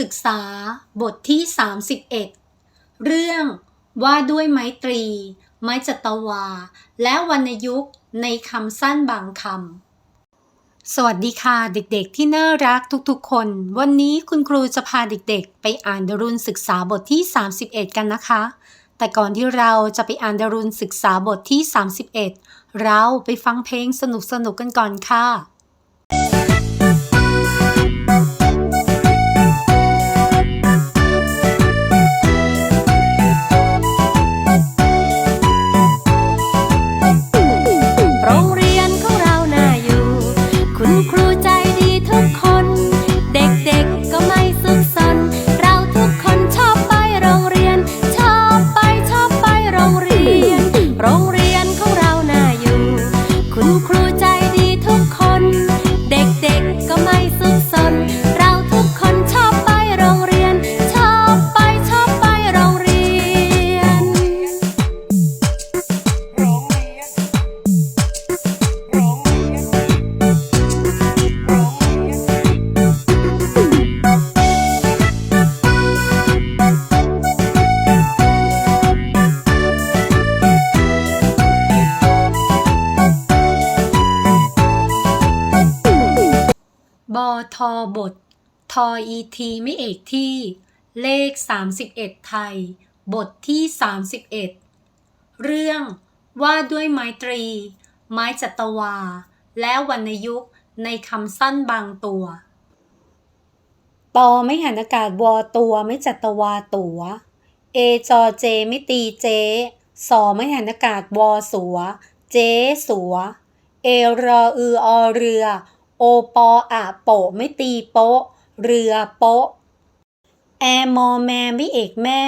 ศึกษาบทที่ 31 เรื่องว่าด้วยไมตรี ไม้จัตวา และวรรณยุกต์ในคำสั้นบางคำ สวัสดีค่ะเด็กๆที่น่ารักทุกๆคน วันนี้คุณครูจะพาเด็กๆ ไปอ่านดรุณศึกษาบทที่ 31 กันนะคะ แต่ก่อนที่เราจะไปอ่านดรุณศึกษาบทที่ 31 เราไปฟังเพลงสนุกๆกันก่อนค่ะ บอทอบท ทออีทีไม่เอกที่ เลข 31 ไทย บทที่ 31 เรื่องว่าด้วยไม้ตรี ไม้จัตวา และวรรณยุกต์ในคำสั้นบางตัว ปอไม่หันอากาศวอตัวไม่จัตวาตัว เอจอเจไม่ตีเจ สอไม่หันอากาศวอสัว เจสัว เอรออืออเรือ โอปออะโปะไม่ตีโปะเรือโปะแอมอแมไม่เอกแม่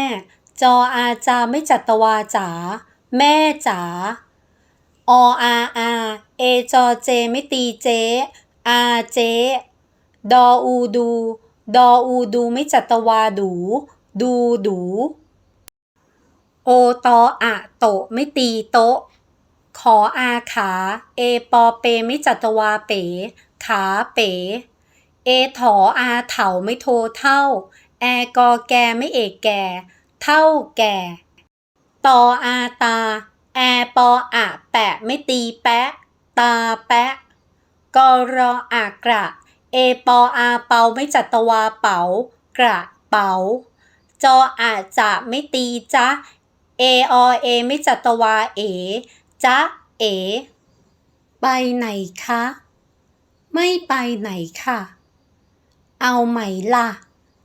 จออาจาไม่จัตวาจ๋าแม่จ๋าออาอาเอจอเจไม่ตีเจอาเจ ดออูดู ดออูดูไม่จัตวาดู ดูดู โอตออะโตไม่ตีโตขออาขา เอปอเปไม่จัตวาเป๋ ขาเป๋ เอถออาเถาไม่โทเท่า แอกอแกไม่เอกแก่ เท่าแก่ ตออาตา แอปออะแปะไม่ตีแปะ ตาแปะ กอรออากระ เอปออาเปาไม่จัตวาเป๋ากระเป๋า จออาจะไม่ตีจ๊ะเออเอไม่จัตวาเอ จ๊ะเอ ไปไหนคะ ไม่ไปไหนค่ะ เอาไหมล่ะ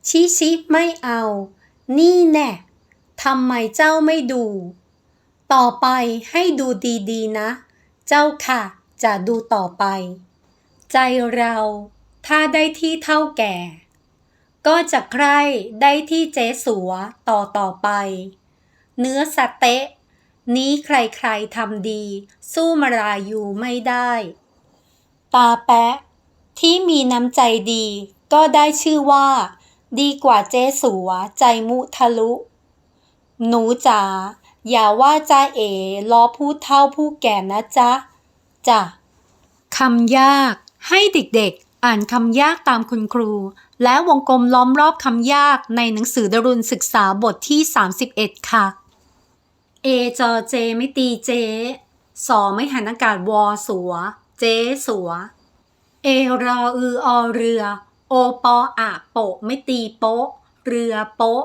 ชิชิไม่เอา นี่แน่ทำไมเจ้าไม่ดู ต่อไปให้ดูดีๆนะ เจ้าค่ะ จะดูต่อไป ใจเราถ้าได้ที่เท่าแก่ ก็จะใครได้ที่เจ๊สัวต่อต่อไป เนื้อสเต๊ะ นี้ใครๆทำดี สู้มารายูไม่ได้ ตาแปะ ที่มีน้ำใจดี ก็ได้ชื่อว่า ดีกว่าเจ๊สัวใจมุทะลุ หนูจ๋าอย่าว่าจ้าเอ๋ล้อผู้เท่าผู้แก่นะจ๊ะจ้ะคำยากให้เด็กๆ อ่านคำยากตามคุณครู และวงกลมล้อมรอบคำยากในหนังสือดารุณศึกษาบทที่ 31 ค่ะ เอจอเจไม่ตีเจสอไม่หันอากาศวอสัว เจสัว เอรออืออเรือ โอปออะโปะไม่ตีโปะ เรือโปะ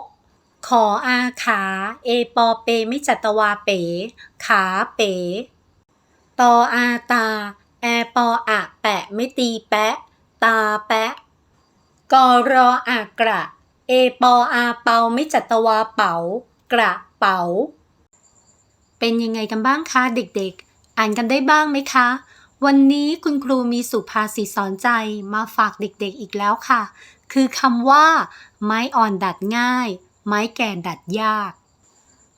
ขออาขา เอปอเปไม่จัตวาเป๋ ขาเป๋ตออาตา แอปออะแปะไม่ตีแปะ ตาแปะกอรออากระ เอปออาเปาไม่จัตวาเป๋า กระเป๋า เป็นยังไงกันบ้างคะเด็กๆ อ่านกันได้บ้างไหมคะ วันนี้คุณครูมีสุภาษิตสอนใจมาฝากเด็กๆอีกแล้วค่ะ คือคำว่า ไม้อ่อนดัดง่าย ไม้แก่ดัดยาก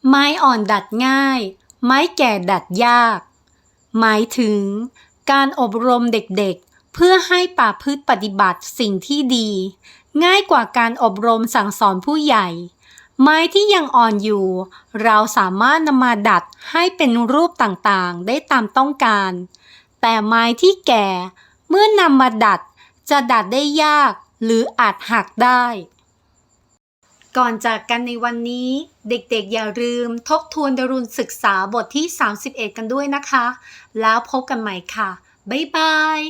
ไม้อ่อนดัดง่าย ไม้แก่ดัดยาก หมายถึง การอบรมเด็กๆ เพื่อให้ป่าพืชปฏิบัติสิ่งที่ดี ง่ายกว่าการอบรมสั่งสอนผู้ใหญ่ ไม้ที่ยังอ่อนอยู่ เราสามารถนำมาดัดให้เป็นรูปต่างๆ ได้ตามต้องการ แต่ไม้ที่แก่ เมื่อนำมาดัดจะดัดได้ยากหรืออาจหักได้ ก่อนจากกันในวันนี้ เด็กๆอย่าลืมทบทวนดารุณศึกษาบทที่ 31 กันด้วยนะคะ แล้วพบกันใหม่ค่ะ บ๊ายบาย